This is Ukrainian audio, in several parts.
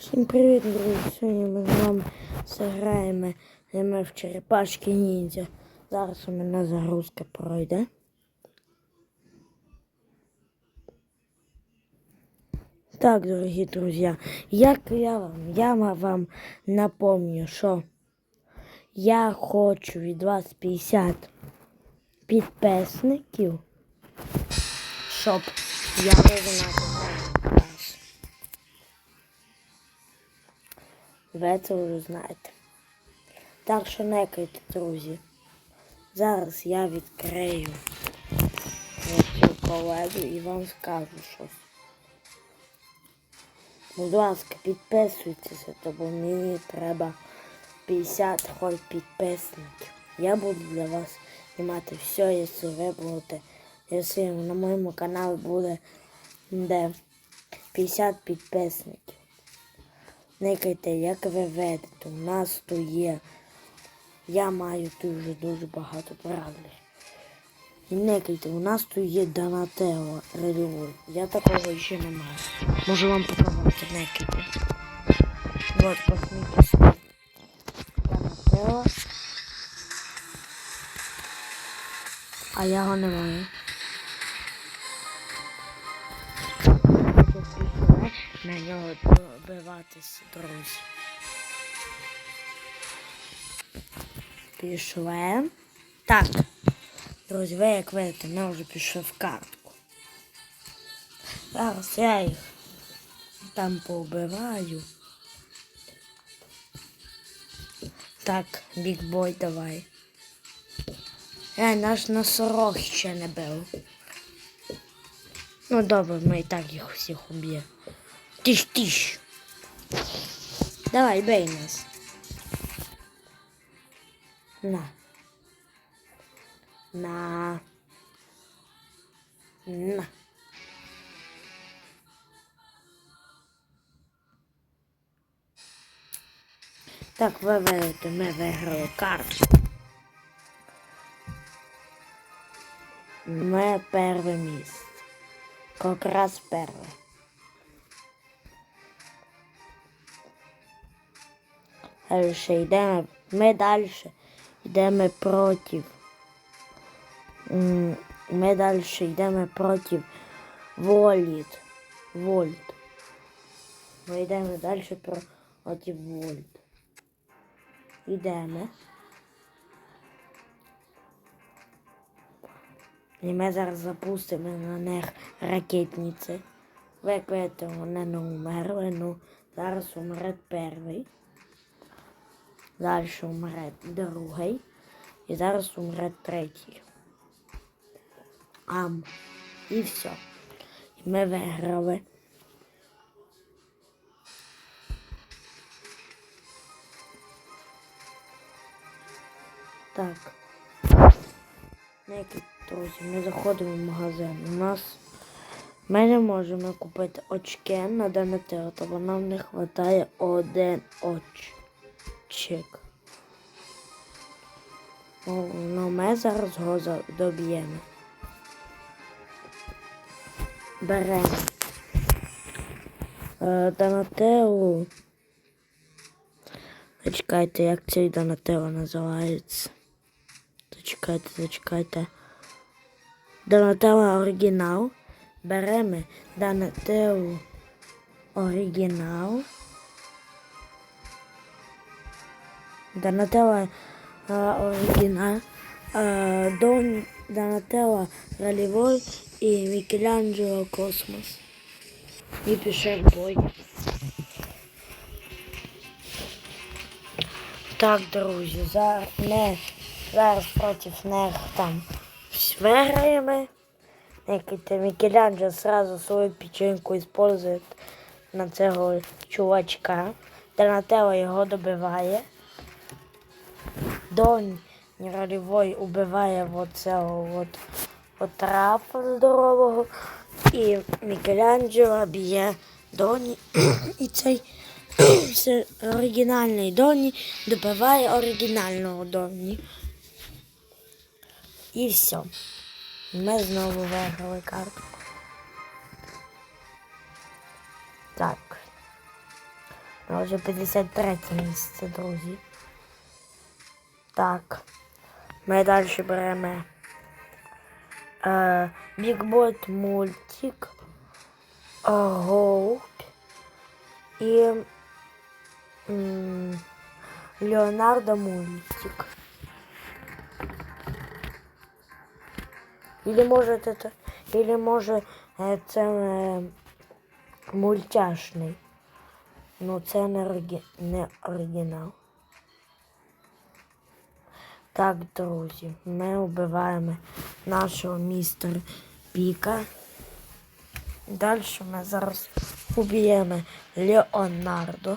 Всім привіт, друзі! Сьогодні ми з вами заграємо ми в черепашки ніндзя. Зараз у мене загрузка пройде. Так, дорогі друзі, як я вам, я вам напомню, що я хочу від вас 50 підписників, щоб я вигнати Ви це вже знаєте. Так що некайте, друзі. Зараз я відкрию цю коледу і вам скажу щось. Будь ласка, підписуйтеся, бо мені треба 50 хоч підписників. Я буду для вас знімати все, якщо ви будете, якщо на моєму каналі буде де 50 підписників. Никайте, як ви ведете, у нас тут є. Я маю дуже дуже багато правил. І никайте, у нас тут є Донателло Релівой. Я такого ще не маю. Можу вам показати, никайте. Вот, посмійтесь. Донателло. А я його не маю. На нього добиватися, друзі. Пішли. Так, друзі, ви як видите, ми вже пішли в картку. Зараз я їх там поубиваю. Так, бікбой, давай. Ей, наш носорог ще не бив. Ну добре, ми і так їх всіх уб'ємо. Тиш, тиш. Давай, бей нас. На. На. На. Так, ви видите, ми виграли карту. Ми перше місце. Якраз перше. Далі йдемо. Ми далі йдемо проти. Ми далі йдемо проти Воліт. Вольт. Ми йдемо далі проти Вольт. Йдемо. І ми зараз запустимо на них ракетниці. Ви вони не умерли, ну зараз умре перший. Далі умре другий. І зараз умре третій. Ам. І все. І ми виграли. Так. Які друзі, ми заходимо в магазин. У нас ми не можемо купити очки на Донателло, то нам не вистачає один оччик. Ну, ну, ми зараз його доб'ємо. Беремо. Е, Донателло. Зачекайте, як цей Донателло називається. Зачекайте, зачекайте. Донателло оригінал. Беремо Донателло оригінал. Донателло оригінал. Е, Дон Донателло ролевой і Мікеланджело Космос. Пішов в бой. Так, друзі, зараз не зараз проти них там виграємо. Який Мікеланджело сразу свою печеньку использует на цього чувачка. Донателло його добиває. Дон рольовий убиває вот цього от, от трапа здорового. І Мікеланджело б'є Доні. І цей це оригінальний Доні добиває оригінального Доні. І все. Ми знову виграли карту. Так. Вже 53 місце, друзі. Так. Ми далі беремо е, Бігбот мультик, е, Голуб і м, Леонардо мультик. Или може це, или може е, це е, мультяшний. Ну, це не, орigi... не оригінал. Так, друзі, ми вбиваємо нашого містера Піка. Далі ми зараз уб'ємо Леонардо.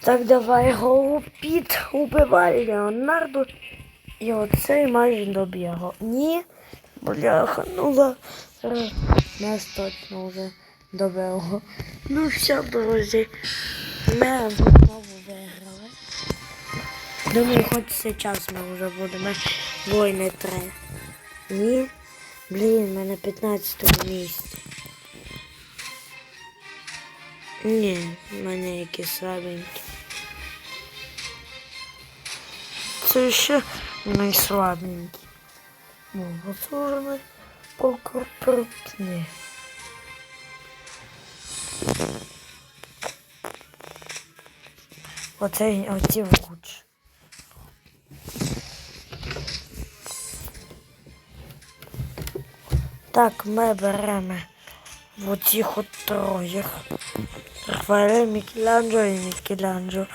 Так, давай голубіт, убивай Леонардо. І оцей майже його. Ні, бляха, ну. Зараз Нас точно вже добило. Ну все, друзі. Ми знову виграли. Думаю, хоч зараз ми вже будемо воїни три. Ні. Блін, ми на 15 місці. Ні, в мене якісь слабенькі. Це ще найслабенькі. Ну, оце вже ми Оце оці лучше. Так, ми беремо в оцих от троєх. Рафаеля, Мікеланджо і Мікеланджо.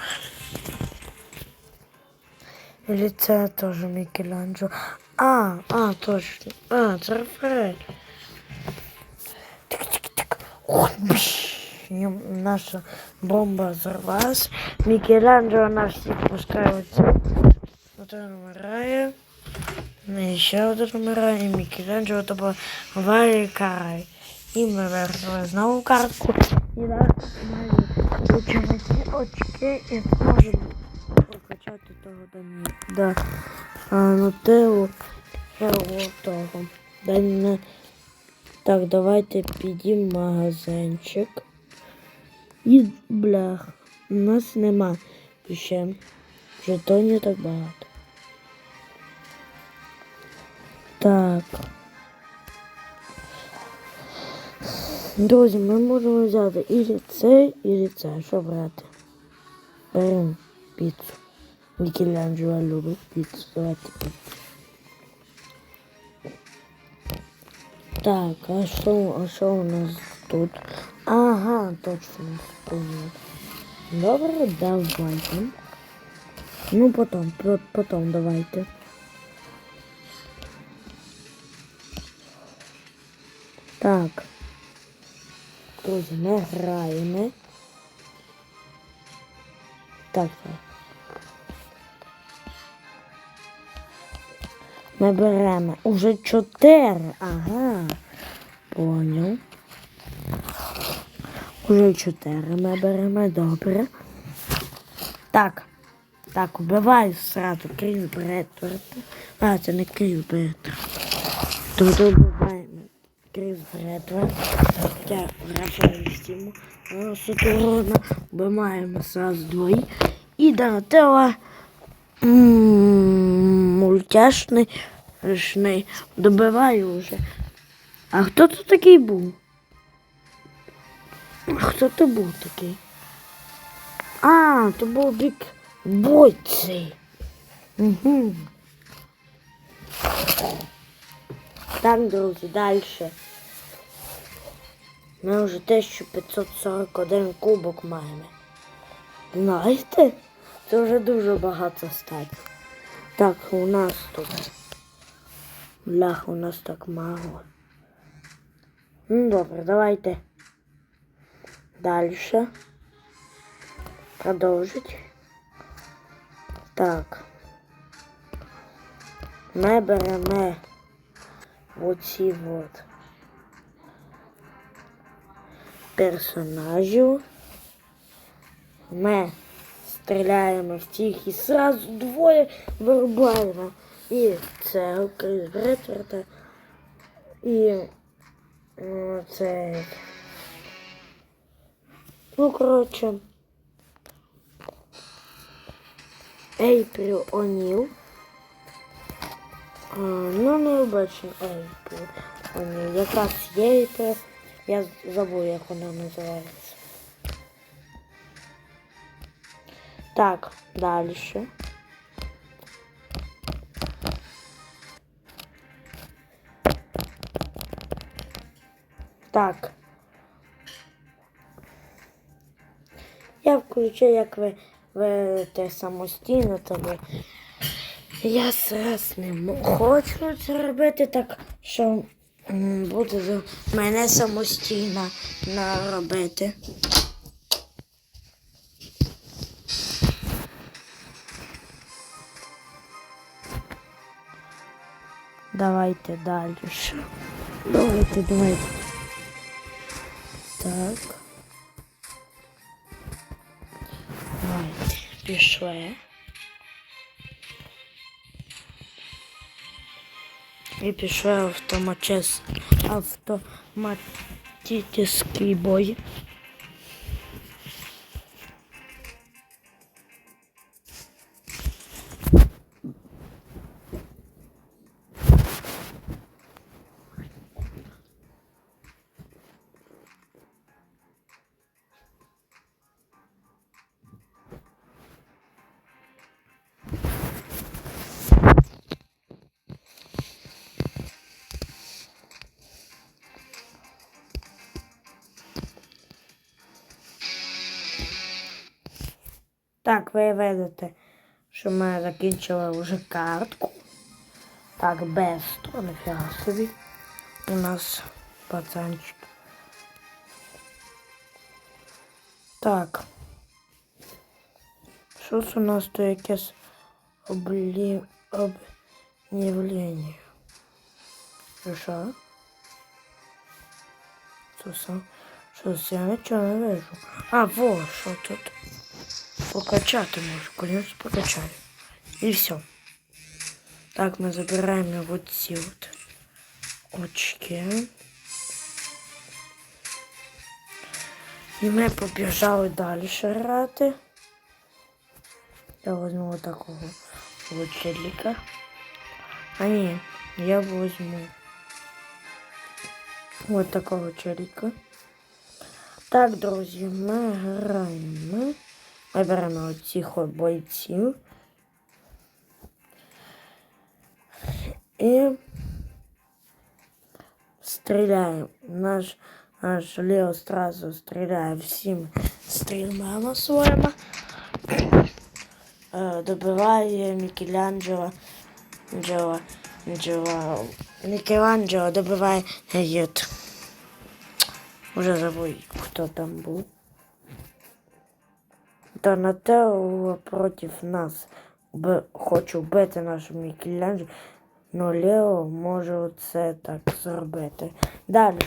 Или це теж Мікеланджо. А, а, точно. А, це Рафаель. Тик-тик-тик. Ох, бш. І Наша бомба взорвалась. Мікеланджо на всіх пускається. Один вмирає. Ну, і ще один вмирає. І Мікеланджо тобі варі карай. І ми виграли знову картку. І зараз маємо включити очки і зможемо прокачати того Дані. Да. А, Нутеллу того того. Дані. Так, давайте підемо магазинчик. І блях. У нас нема ще жетонів так багато. Так. Друзі, ми можемо взяти і це, і це. Що брати? Беремо піцу. Мікеланджело любить піцу. Давайте піцу. Так, а що, а що у нас тут? Ага, точно вспомнил. Добре, давайте. Ну, потом, по- потом давайте. Так. Друзі, ми граємо. Так. Ми беремо уже чотири. Ага. Поняв. Уже чотири ми беремо, добре. Так. Так, убиваю сразу Кріс Бретворта. А, це не Кріс Бретворт. Тут убиваємо Кріс Бретворт. Хоча вражаю стіму. Сатурона. Убиваємо сразу двоє. І Донателло м, мультяшний. шний. Добиваю вже. А хто тут такий був? Хто то був такий? А, то був бік бойцей. Угу. Так, друзі, далі. Ми вже 1541 кубок маємо. Знаєте? Це вже дуже багато стать. Так, у нас тут. Блях, у нас так мало. Ну, добре, давайте. Дальше. Продовжить. Так. Ми беремо оці от персонажів. Ми стріляємо в тих і сразу двоє вирубаємо. І це Крис Бретверта. І о, це Ну, коротше. Ейпріл О'Ніл. А, ну, необичний Ейпріл О'Ніл. Якраз є Ейпріл. Я забув, як вона називається. Так, далі. Так. Я включу, як ви ведете самостійно, то ви. Я зараз не хочу це робити, так що буде за мене самостійно наробити. Давайте далі. Давайте, давайте. Так. Пішли. І пішли автомачес автоматический бой. Так, ви видите, що ми закінчили вже картку. Так, без то ніфіга собі. У нас пацанчик. Так. Що у нас то якесь облі... об'явлення? Що що? Це? Що? Я нічого не вижу. А, во, що тут? Покачати можу, конечно, покачаю. І все. Так, ми забираємо вот ці от очки. І ми побіжали далі грати. Я возьму вот такого вот челіка. А ні, я возьму вот такого челіка. Так, друзі, ми граємо. Ми беремо оцих от бойців. І стріляємо. Наш, наш Лео сразу стріляє всім стрільмами своїми. Е, Добиває Мікеланджело. Анджело, Анджело, Мікеланджело добиває Гет. Уже забув, хто там був. Донателло против нас. Б... Хочу вбити нашу Мікеланджело. Ну Лео може це так зробити. Далі.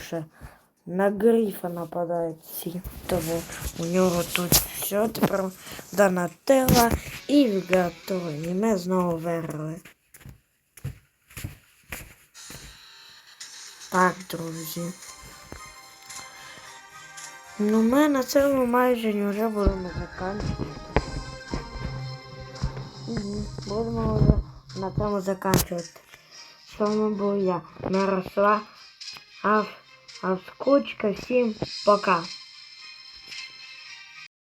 На грифа нападають всі. Тому у нього тут все. Тепер Донателло і Вігато. І ми знову виграли. Так, друзі. Ну, ми на цьому майже вже будемо заканчувати. Угу. Будемо вже на цьому заканчувати. З вами був я, Мирослав Ав... Авскучка. Всім пока.